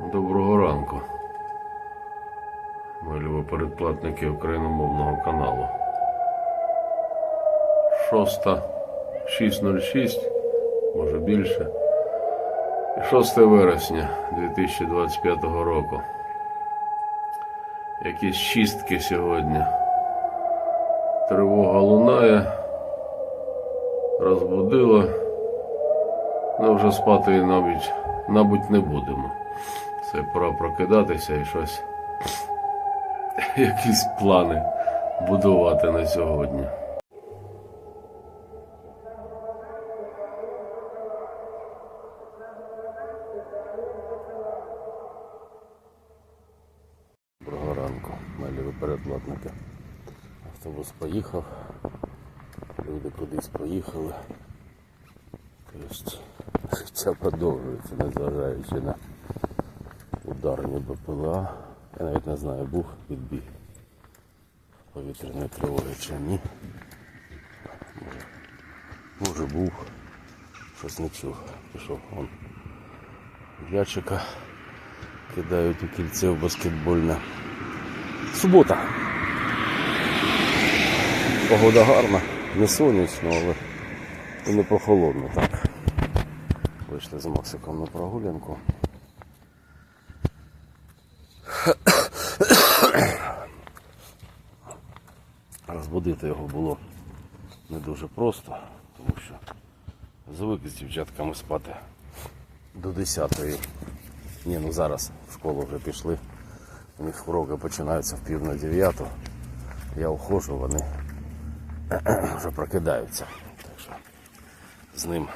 Доброго ранку. Любі передплатники україномовного каналу. 6.06, може більше. 6 вересня 2025 року. Якісь чистки сьогодні. Тривога лунає, розбудила. Ну, вже спати і навіть, мабуть, не будемо. Це пора прокидатися і щось. Якісь плани будувати на сьогодні. Доброго ранку, малі передплатники. Автобус поїхав, люди кудись поїхали. Тобто життя продовжується, незважаючи на ударні БПЛА. Я навіть не знаю, був відбій повітряної тривоги чи ні. Може, був, щось не чув. Пішов вон. М'ячика кидають у кільце в баскетбольне. Субота. Погода гарна, не сонячно, але не прохолодно. Вийшли з Максиком на прогулянку. Розбудити його було не дуже просто, тому що звик з дівчатками спати до 10-ї. Ні, ну зараз в школу вже пішли. У них уроки починаються в пів на дев'яту. Я ухожу, вони вже прокидаються. Так що з ним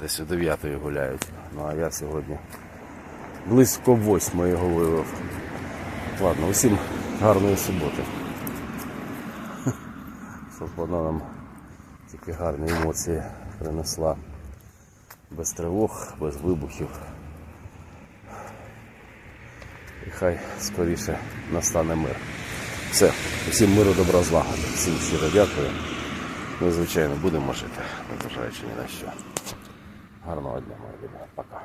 десь о 9 гуляють. Ну а я сьогодні близько восьмої його вивів. Ладно, усім гарної суботи. Щоб вона нам тільки гарні емоції принесла. Без тривог, без вибухів. І хай скоріше настане мир. Все, усім миру, добра злагоди. Всім щиро дякую. Ми, звичайно, будемо жити, незважаючи ні на що. هذا موعدنا موعد الموفقة